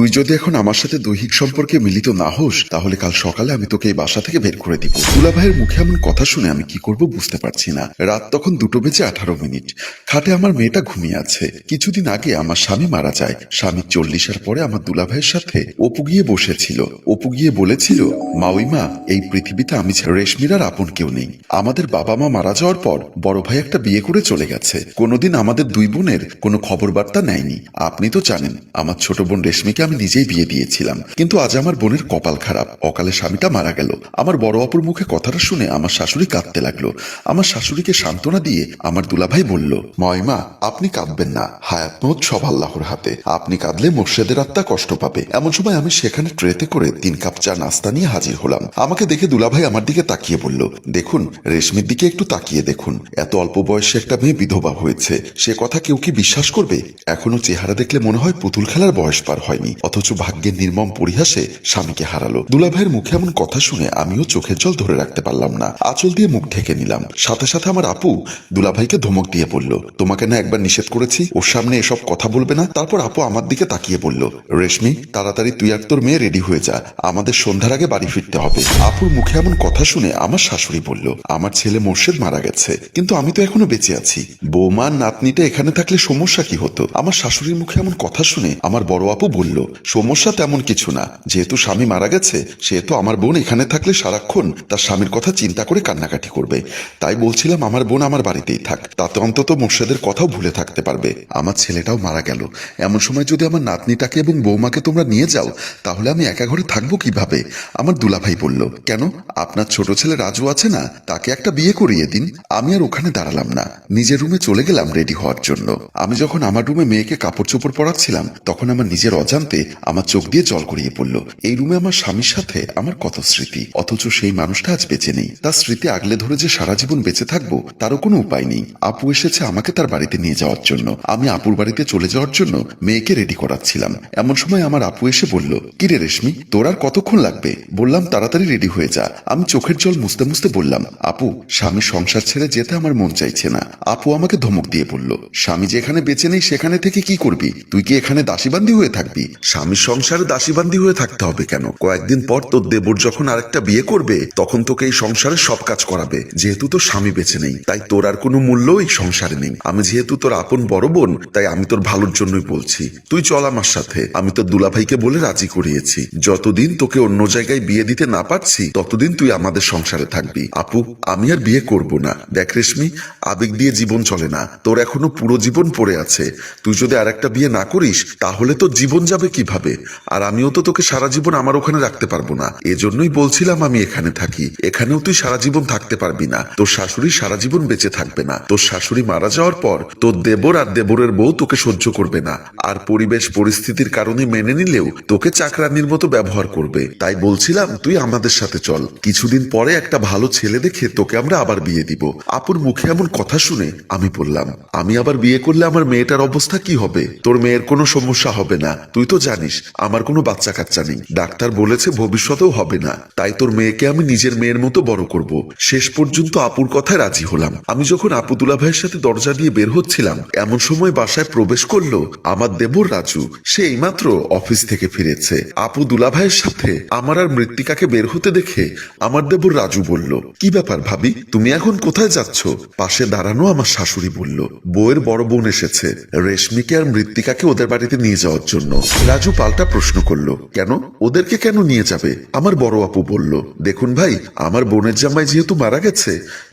তুই যদি এখন আমার সাথে দৈহিক সম্পর্কে মিলিত না হোস, তাহলে কাল সকালে আমি তোকে এই বাসা থেকে বের করে দিব। দুলা ভাইয়ের মুখে এমন কথা শুনে আমি কি করব বুঝতে পারছি না। রাত তখন দুটো বেজে আঠারো মিনিট। খাটে আমার মেয়েটা ঘুমিয়ে আছে। কিছুদিন আগে আমার স্বামী মারা যায়। স্বামী চল্লিশের পরে আমার দুলা ভাইয়ের সাথে অপু গিয়ে বসেছিল। অপু গিয়ে বলেছিল মাউইমা এই পৃথিবীতে আমি ছাড়া রেশমির আর আপন কেউ নেই। আমাদের বাবা মা মারা যাওয়ার পর বড় ভাই একটা বিয়ে করে চলে গেছে। কোনোদিন আমাদের দুই বোনের কোনো খবর বার্তা নেয়নি। আপনি তো জানেন, আমার ছোট বোন রেশমিকে আমি নিজেই বিয়ে দিয়েছিলাম। কিন্তু আজ আমার বোনের কপাল খারাপ। অকালে স্বামীটা মারা গেল। আমার বড় অপর মুখে কথাটা শুনে আমার শাশুড়ি কাঁদতে লাগল। আমার শাশুড়িকে সান্ত্বনা দিয়ে আমার দুলাভাই বলল, ময়মা, আপনি কাঁদবেন না। হায়াত মত সব আল্লাহর হাতে। আপনি কাঁদলে মোর্শেদের আত্মা কষ্ট পাবে। এমন সময় আমি সেখানে ট্রেতে করে তিন কাপ চা নাস্তা নিয়ে হাজির হলাম। আমাকে দেখে দুলাভাই আমার দিকে তাকিয়ে বলল, দেখুন, রেশমির দিকে একটু তাকিয়ে দেখুন। এত অল্প বয়সে একটা মেয়ে বিধবা হয়েছে। সে কথা কেউ কি বিশ্বাস করবে? এখনও চেহারা দেখলে মনে হয় পুতুল খেলার বয়স পার হয়নি। অথচ ভাগ্যের নির্মম পরিহাসে স্বামীকে হারালো। দুলাভাইয়ের মুখে এমন কথা শুনে আমিও চোখের জল ধরে রাখতে পারলাম না। আঁচল দিয়ে মুখ ঢেকে নিলাম। সাথে সাথে আমার আপু দুলাভাইকে ধমক দিয়ে বলল, তোমাকে না একবার নিষেধ করেছি? ওর সামনে এসব কথা বলবে না? তারপর আপু আমার দিকে তাকিয়ে বলল, রেশমি, তাড়াতাড়ি তুই আর তোর মেয়ে রেডি হয়ে যা। আমাদের সন্ধ্যার আগে বাড়ি ফিরতে হবে। আপুর মুখে এমন কথা শুনে আমার শাশুড়ি বলল, আমার ছেলে মোর্শেদ মারা গেছে, কিন্তু আমি তো এখনও বেঁচে আছি। বৌমা, নাতনিটা এখানে থাকলে সমস্যা কি হতো? আমার শাশুড়ির মুখে এমন কথা শুনে আমার বড় আপু বলল সমস্যা তেমন কিছু না। যেহেতু স্বামী মারা গেছে, সেহেতু আমার বোন এখানে থাকলে সারাক্ষণ তার স্বামীর কথা চিন্তা করে কান্নাকাটি করবে। তাই বলছিলাম আমার বোন আমার বাড়িতেই থাক। তাতে অন্তত মোর্শেদের কথাও ভুলে থাকতে পারবে। আমার ছেলেটাও মারা গেল। এমন সময় যদি আমার নাতনিটাকে এবং বৌমাকে তোমরা নিয়ে যাও, তাহলে আমি একা ঘরে থাকব কীভাবে? আমার দুলাভাই বলল, কেন? আপনার ছোট ছেলে রাজু আছে না? তাকে একটা বিয়ে করিয়ে দিন। আমি আর ওখানে দাঁড়ালাম না। নিজের রুমে চলে গেলাম রেডি হওয়ার জন্য। আমি যখন আমার রুমে মেয়েকে কাপড় চোপড় পরাচ্ছিলাম, তখন আমার নিজের অজান্তে আমার চোখ দিয়ে জল গড়িয়ে পড়ল। এই রুমে আমার স্বামীর সাথে আমার কত স্মৃতি অথচ সেই মানুষটা আজ বেঁচে নেই। তার স্মৃতি আগলে ধরে যে সারা জীবন বেঁচে থাকব, তারও কোনো উপায় নেই। আপু এসেছে আমাকে তার বাড়িতে নিয়ে যাওয়ার জন্য। আমি আপুর বাড়িতে চলে যাওয়ার জন্য মেয়েকে রেডি করাচ্ছিলাম। এমন সময় আমার আপু এসে বলল, কিরে রেশমি, তোর আর কতক্ষণ লাগবে? বললাম, তাড়াতাড়ি রেডি হয়ে যা। আমি চোখের জল মুছতে মুছতে বললাম, আপু, স্বামী সংসার ছেড়ে যেতে আমার মন চাইছে না। আপু আমাকে ধমক দিয়ে বলল, স্বামী যেখানে বেঁচে নেই সেখানে থেকে কি করবি? তুই কি এখানে দাসীবান্দি হয়ে থাকবি? স্বামীর সংসারে দাসীবান্দি হয়ে থাকতে হবে কেন? কয়েকদিন পর তোর দেবর যখন আরেকটা বিয়ে করবে, তখন তোকে এই সংসারে সব কাজ করাবে। যেহেতু তোর স্বামী বেঁচে নেই, তাই তোর আর কোনো মূল্য এই সংসারে নেই। আমি যেহেতু তোর আপন বড় বোন, তাই আমি তোর ভালোর জন্যই বলছি। তুই চল আমার সাথে, আমি তোর দুলাভাইকে বলে রাজি করিয়েছি। যতদিন তোকে অন্য জায়গায় বিয়ে দিতে না পারছি, ততদিন তুই আমাদের সংসারে থাকবি। আপু, আমি আর বিয়ে করব না। দেখ রেশমি, আবেগ দিয়ে জীবন চলে না। তোর এখনও পুরো জীবন পড়ে আছে। তুই যদি আর একটা বিয়ে না করিস, তাহলে তোর জীবন যাবে কীভাবে? আর আমিও তো তোকে সারা জীবন আমার ওখানে রাখতে পারব না। এজন্যই বলছিলাম আমি এখানে থাকি। এখানেও তুই সারা জীবন থাকতে পারবি না। তোর শাশুড়ি সারা জীবন বেঁচে থাকবে না। তোর শাশুড়ি মারা যাওয়ার পর তোর দেবর আর দেবরের বউ তোকে সহ্য করবে না। আর পরিবেশ পরিস্থিতির কারণে মেনে নিলেও তোকে চাকরানির মতো ব্যবহার করবে। তাই বলছিলাম, তুই আমাদের সাথে চল। কিছুদিন পরে একটা ভালো ছেলে দেখে তোকে আমরা আবার বিয়ে দিব। আপুর মুখে এমন কথা শুনে আমি বললাম, আমি আবার বিয়ে করলে আমার মেয়েটার অবস্থা কি হবে? তোর মেয়ের কোনো সমস্যা হবে না। তুই তো জানিস, আমার কোনো বাচ্চা কাচ্চা নেই। ডাক্তার বলেছে ভবিষ্যতেও হবে না। তাই তোর মেয়েকে আমি নিজের মেয়ের মতো বড় করব। শেষ পর্যন্ত আপুর কথায় রাজি হলাম। আমি যখন আপু দুলা ভাইয়ের সাথে দরজা দিয়ে বের হচ্ছিলাম, এমন সময় বাসায় প্রবেশ করল আমার দেবর রাজু। সে এইমাত্র অফিস থেকে ফিরেছে। আপু দুলা ভাইয়ের সাথে আমার আর মৃত্তিকাকে বের হতে দেখে আমার দেবর রাজু বলল, কি ব্যাপার ভাবি? তুমি এখন কোথায় যাচ্ছ? পাশে দাঁড়ানো আমার শাশুড়ি বলল, বউয়ের বড় বোন এসেছে। রেশমিকে আর মৃত্তিকাকে ওদের বাড়িতে নিয়ে যাওয়ার জন্য। রাজু পাল্টা প্রশ্ন করল, কেন? ওদেরকে কেন নিয়ে যাবে? আমার বড় আপু বলল, দেখুন ভাই, আমার বোনের জামাই যেহেতু মারা গেছে,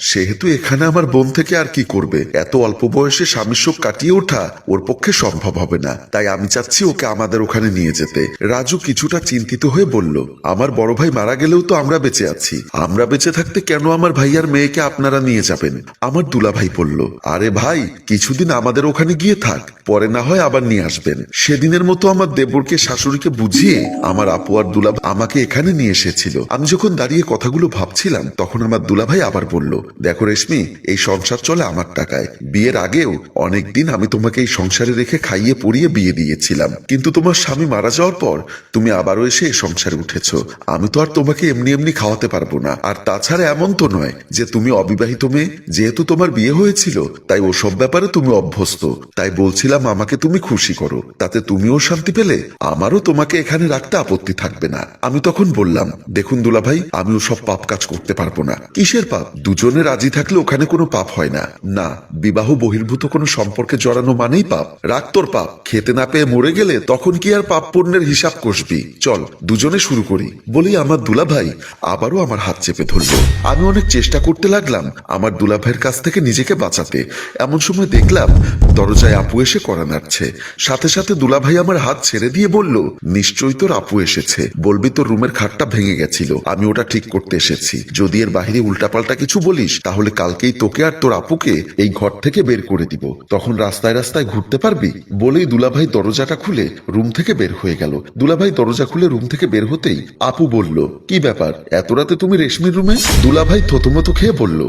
সেহেতু এখানে আমার বোন থেকে আর কি করবে? এত অল্প বয়সে স্বামীর শোক কাটিয়ে ওঠা ওর পক্ষে সম্ভব হবে না। তাই আমি চাচ্ছি ওকে আমাদের ওখানে নিয়ে যেতে। রাজু কিছুটা চিন্তিত হয়ে বলল, আমার বড় ভাই মারা গেলেও তো আমরা বেঁচে আছি। আমরা বেঁচে থাকতে কেন আমার ভাইয়ার মেয়েকে আপনারা নিয়ে যাবেন? আমার দুলা ভাই বলল, আরে ভাই, কিছুদিন আমাদের ওখানে গিয়ে থাক, পরে না হয় আবার নিয়ে আসবেন। সেদিনের মতো আমার দেবরকে শাশুড়িকে বুঝিয়ে আমার আপু আর দুলা আমাকে এখানে নিয়ে এসেছিল। আমি যখন দাঁড়িয়ে কথাগুলো ভাবছিলাম, তখন আমার দুলাভাই আবার বলল, দেখো রেশমি, এই সংসার চলে আমার টাকায়। বিয়ের আগেও অনেকদিন আমি তোমাকে এই সংসারে রেখে খাইয়ে পরিয়ে বিয়ে দিয়েছিলাম। কিন্তু তোমার স্বামী মারা যাওয়ার পর তুমি আবারও এসে এই সংসারে উঠেছ। আমি তো আর তোমাকে এমনি এমনি খাওয়াতে পারব না। আর তাছাড়া এমন তো নয় যে তুমি অবিবাহিত মেয়ে। যেহেতু তোমার বিয়ে হয়েছিল, তাই ওসব ব্যাপারে তুমি অভ্যস্ত। তাই বলছিলাম আমাকে তুমি খুশি করো। তাতে তুমিও শান্তি পেলে আমারও তোমাকে এখানে রাখতে আপত্তি থাকবে না। আমি তখন বললাম, দেখুন দুলাভাই আমি সব পাপ কাজ করতে পারব না। কিসের পাপ? দুজনে রাজি থাকলে ওখানে কোনো পাপ হয় না। না, বিবাহ বহির্ভূত কোনো সম্পর্কে জড়ানো মানেই পাপ। রাগ তোর পাপ। খেতে না পেয়ে মরে গেলে তখন কি আর পাপ পুণ্যের হিসাব কষবি? চল, দুজনে শুরু করি। বলি আমার দুলাভাই আবারও আমার হাত চেপে ধরলো। আমি অনেক চেষ্টা করতে লাগলাম আমার দুলাভাইয়ের কাছ থেকে নিজেকে বাঁচাতে। এমন সময় দেখলাম, দরজায় আপু এসে করা নাড়ছে। সাথে সাথে দুলাভাই আমার হাত ছেড়ে দিয়ে বলল, নিশ্চয়ই তোর আপু এসেছে। বলবি তোর রুমের খাটটা ভেঙে গেছিল। আমি ওটা ঠিক করতে এসেছি। যদি এর বাহিরে উল্টাপাল্টা কিছু বলিস, তাহলে কালকেই তোকে আর তোর আপুকে এই ঘর থেকে বের করে দিব। তখন রাস্তায় রাস্তায় ঘুরতে পারবি? বলেই দুলাভাই দরজাটা খুলে রুম থেকে বের হয়ে গেল। দুলাভাই দরজা খুলে রুম থেকে বের হতেই আপু বলল, কি ব্যাপার? এত রাতে তুমি রেশমির রুমে? দুলাভাই থতমত খেয়ে বলল,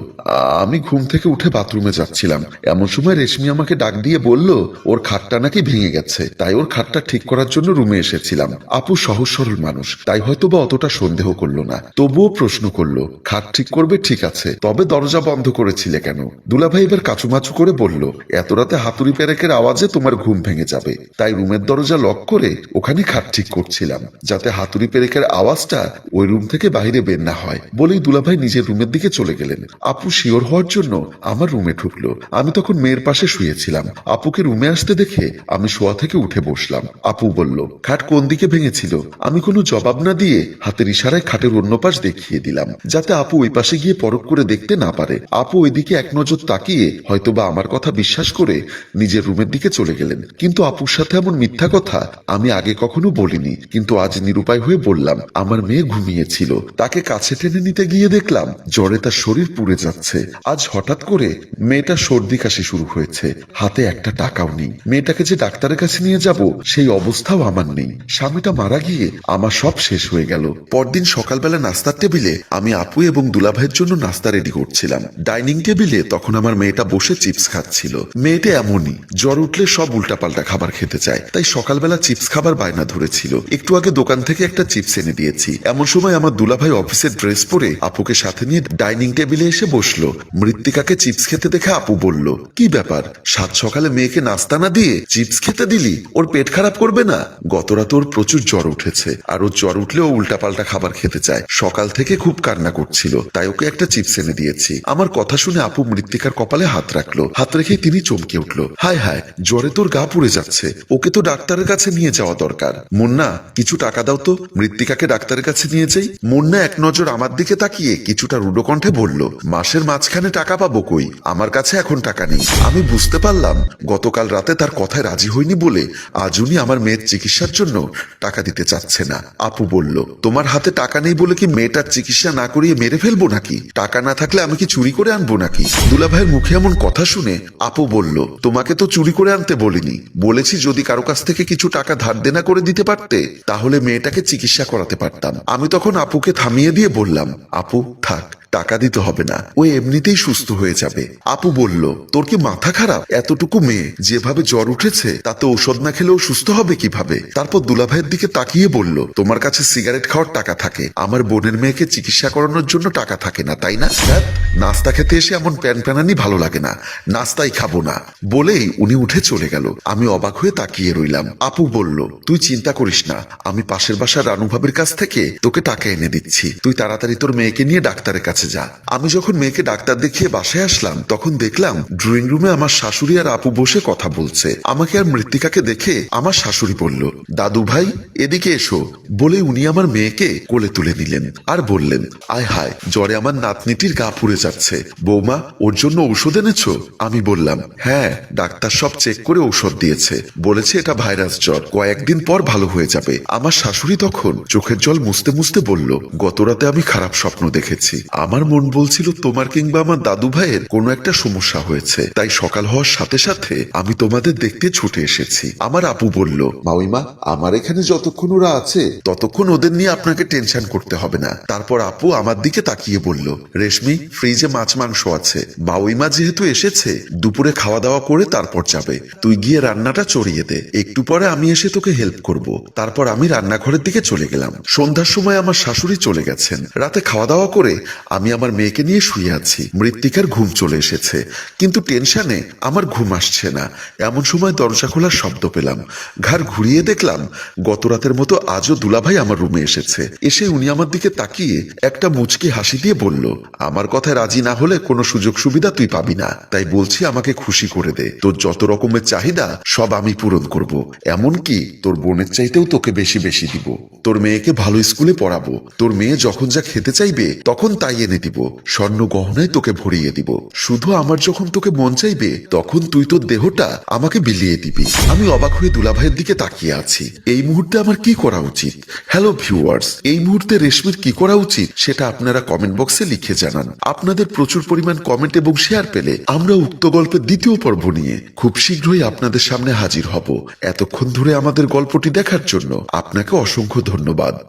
আমি ঘুম থেকে উঠে বাথরুমে যাচ্ছিলাম। এমন সময় রেশমি আমাকে ডাক দিয়ে বলল, ওর খাটটা নাকি ভেঙে গেছে। তাই ওর খাটটা ঠিক করার জন্য রুমে এসেছিলাম। আপু সহজ সরল মানুষ, তাই হয়তো বা অতটা সন্দেহ করল না। তবুও প্রশ্ন করল, খাট ঠিক করবে? ঠিক আছে। তবে দরজা বন্ধ করেছিলে কেন? দুলাভাই এবার কাচুমাচু করে বলল, এত রাতে হাতুড়ি পেরেকের আওয়াজে তোমার ঘুম ভেঙে যাবে। তাই রুমের দরজা লক করে ওখানে খাট ঠিক করছিলাম, যাতে হাতুড়ি পেরেকের আওয়াজটা ওই রুম থেকে বাইরে বের না হয়। বলেই দুলাভাই নিজের রুমের দিকে চলে গেলেন। আপু শিওর হওয়ার জন্য আমার রুমে ঢুকলো। আমি তখন মেয়ের পাশে শুয়েছিলাম। আপুকে রুমে আসতে দেখে আমি শোয়া থেকে উঠে বসলাম। আপু বলল, খাট কোন দিকে ভেঙেছিল? আমি কোনো জবাব না দিয়ে হাতের ইশারায় খাটের অন্য পাশ দেখিয়ে দিলাম, যাতে আপু ওই পাশে গিয়ে পরখ করে দেখতে না পারে। আপু ওইদিকে এক নজর তাকিয়ে হয়তোবা আমার কথা বিশ্বাস করে নিজের রুমের দিকে চলে গেলেন। কিন্তু আপুর সাথে এমন মিথ্যা কথা আমি আগে কখনো বলিনি। কিন্তু আজ নিরুপায় হয়ে বললাম, আমার মেয়ে ঘুমিয়েছিল। তাকে কাছে টেনে নিতে গিয়ে দেখলাম, জ্বরে তার শরীর পুড়ে যাচ্ছে। আজ হঠাৎ করে মেয়েটা সর্দি কাশি শুরু হয়েছে। হাতে একটা টাকাও নেই। মেয়েটাকে যে ডাক্তারের কাছে নিয়ে যাব, সেই অবস্থাও আমার নেই। স্বামীটা মারা গিয়ে আমার সব শেষ হয়ে গেল। পরদিন সকালবেলা নাস্তার টেবিলে আমি আপু এবং দুলাভাইয়ের জন্য নাস্তা রেডি করছিলাম। ডাইনিং টেবিলে তখন আমার মেয়েটা বসে চিপস খাচ্ছিল। মেয়েটা এমনই, জ্বর উঠলে সব উল্টাপাল্টা খাবার খেতে চায়। তাই সকালবেলা চিপস খাবার বায়না ধরেছিল। একটু আগে দোকান থেকে একটা চিপস এনে দিয়েছি। এমন সময় আমার দুলাভাই অফিসের ড্রেস পরে আপুকে সাথে নিয়ে ডাইনিং টেবিলে এসে বসল। মৃত্তিকাকে চিপস খেতে দেখে আপু বলল, কি ব্যাপার? সাত সকালে মেয়েকে নাস্তা না দিয়ে চিপস খেতে দিলি? ওর পেট খারাপ করবে না? গত রাতে ওর প্রচুর জ্বর উঠেছে, আর ওর জ্বর উঠলেও উল্টাপাল্টা খাবার খেতে চায়। সকাল থেকে খুব কান্না করছিল, তাই ওকে একটা চিপস এনে দিয়েছি। আমার কথা শুনে আপু মৃত্তিকার কপালে হাত রাখল। হাত রেখে তিনি চমকে উঠল। হায় হায় জ্বরে তোর গা পুড়ে যাচ্ছে। ওকে তো ডাক্তারের কাছে নিয়ে যাওয়া দরকার। মুন্না, কিছু টাকা দাও তো। মৃত্তিকাকে ডাক্তারের কাছে নিয়ে যাই। মুন্না এক নজর আমার দিকে তাকিয়ে কিছুটা রুডো কণ্ঠে বলল, মাসের মাঝখানে টাকা পাবো কই? আমার কাছে এখন টাকা নেই। আমি বুঝতে পারলাম, গতকাল রাতে তার কথায় রাজি হয়নি বলে আজ উনি আমার মেয়ের চিকিৎসার জন্য টাকা দিতে চাচ্ছে না। আপু বলল, তোমার হাতে টাকা নেই বলে কি মেয়েটার চিকিৎসা না করিয়ে মেরে ফেলব নাকি? টাকা না থাকলে আমি কি চুরি করে আনব নাকি? দুলাভাইয়ের মুখে এমন কথা শুনে আপু বলল, তোমাকে তো চুরি করে আনতে বলিনি। বলেছি যদি কারও কাছ থেকে কিছু টাকা ধার দেনা করে দিতে পারতে, তাহলে মেয়েটাকে চিকিৎসা করাতে পারতাম। আমি তখন আপুকে থামিয়ে দিয়ে বললাম, আপু, থাক। টাকা দিতে হবে না। ও এমনিতেই সুস্থ হয়ে যাবে। আপু বলল তোর কি মাথা খারাপ? এতটুকু মেয়ে যেভাবে জ্বর উঠেছে তাতে ঔষধ না খেলেও সুস্থ হবে কীভাবে? তারপর দুলাভাইয়ের দিকে তাকিয়ে বলল তোমার কাছে সিগারেট খাওয়ার টাকা থাকে। আমার বোনের মেয়েকে চিকিৎসা করানোর জন্য টাকা থাকে না তাই না? ধ্যাৎ, নাস্তা খেতে এসে এমন প্যান প্যানানি ভালো লাগে না। নাস্তাই খাব না। বলেই উনি উঠে চলে গেল। আমি অবাক হয়ে তাকিয়ে রইলাম। আপু বলল তুই চিন্তা করিস না। আমি পাশের বাসার রানু ভাবির কাছ থেকে তোকে টাকা এনে দিচ্ছি। তুই তাড়াতাড়ি তোর মেয়েকে নিয়ে ডাক্তারের কাছে যা আমি যখন মেয়েকে ডাক্তার দেখিয়ে বাসায় আসলাম, তখন দেখলাম ড্রয়িং রুমে আমার শাশুড়ি আর আপু বসে কথা বলছে। আমাকে আর মৃত্তিকাকে দেখে আমার শাশুড়ি বলল, দাদু ভাই, এদিকে এসো। বলে উনি আমার মেয়েকে কোলে তুলে নিলেন আর বললেন, আয় হায়, জ্বরে আমার নাতনিটির গা পুড়ে যাচ্ছে। বৌমা, ওর জন্য ঔষধ এনেছো? আমি বললাম হ্যাঁ ডাক্তার সব চেক করে ঔষধ দিয়েছে। বলেছে এটা ভাইরাস জ্বর। কয়েকদিন পর ভালো হয়ে যাবে। আমার শাশুড়ি তখন চোখের জল মুছতে মুছতে বলল, গত রাতে আমি খারাপ স্বপ্ন দেখেছি। আমার মন বলছিল, তোমার কিংবা আমার দাদু ভাইয়ের কোনো একটা সমস্যা হয়েছে। তাই সকাল হওয়ার সাথে সাথে আমি তোমাদের দেখতে ছুটে এসেছি। আমার আপু বলল মাউইমা আমার এখানে যতক্ষণ ওরা আছে, ততক্ষণ ওদের নিয়ে আপনাকে টেনশন করতে হবে না। তারপর আপু আমার দিকে তাকিয়ে বলল, রেশমি, ফ্রিজে মাছ মাংস আছে। মাউইমা যেহেতু এসেছে, দুপুরে খাওয়া দাওয়া করে তারপর যাবে। তুই গিয়ে রান্নাটা চড়িয়ে দে। একটু পরে আমি এসে তোকে হেল্প করব। তারপর আমি রান্নাঘরের দিকে চলে গেলাম। সন্ধ্যার সময় আমার শাশুড়ি চলে গেছেন। রাতে খাওয়া দাওয়া করে আমি আমার মেয়েকে নিয়ে শুয়ে আছি। মৃত্তিকার ঘুম চলে এসেছে। কিন্তু টেনশনে আমার ঘুম আসছে না। এমন সময় দরজা খোলার শব্দ পেলাম। ঘাড় ঘুরিয়ে দেখলাম, গত রাতের মতো আজও দুলাভাই আমার রুমে এসেছে। এসে উনি আমার দিকে তাকিয়ে একটা মুচকি হাসি দিয়ে বলল, আমার কথায় রাজি না হলে কোনো সুযোগ সুবিধা তুই পাবি না। তাই বলছি আমাকে খুশি করে দে। তোর যত রকমের চাহিদা, সব আমি পূরণ করব। এমনকি তোর বোনের চাইতেও তোকে বেশি বেশি দিব। তোর মেয়েকে ভালো স্কুলে পড়াবো। তোর মেয়ে যখন যা খেতে চাইবে, তখন তাই এনে দিব। স্বর্ণ গহনায় তোকে ভরিয়ে দিব। শুধু আমার যখন তোকে মন চাইবে, তখন তুই তোর দেহটা আমাকে বিলিয়ে দিবি। আমি অবাক হয়ে দুলাভাইয়ের দিকে তাকিয়ে আছি। এই মুহূর্তে আমার কি করা উচিত? হ্যালো ভিউয়ার্স এই মুহূর্তে রেশমির কি করা উচিত সেটা আপনারা কমেন্ট বক্সে লিখে জানান। আপনাদের প্রচুর পরিমাণ কমেন্ট এবং শেয়ার পেলে আমরা উক্ত গল্পের দ্বিতীয় পর্ব নিয়ে খুব শীঘ্রই আপনাদের সামনে হাজির হব। এতক্ষণ ধরে আমাদের গল্পটি দেখার জন্য আপনাকে অসংখ্য ধন্যবাদ।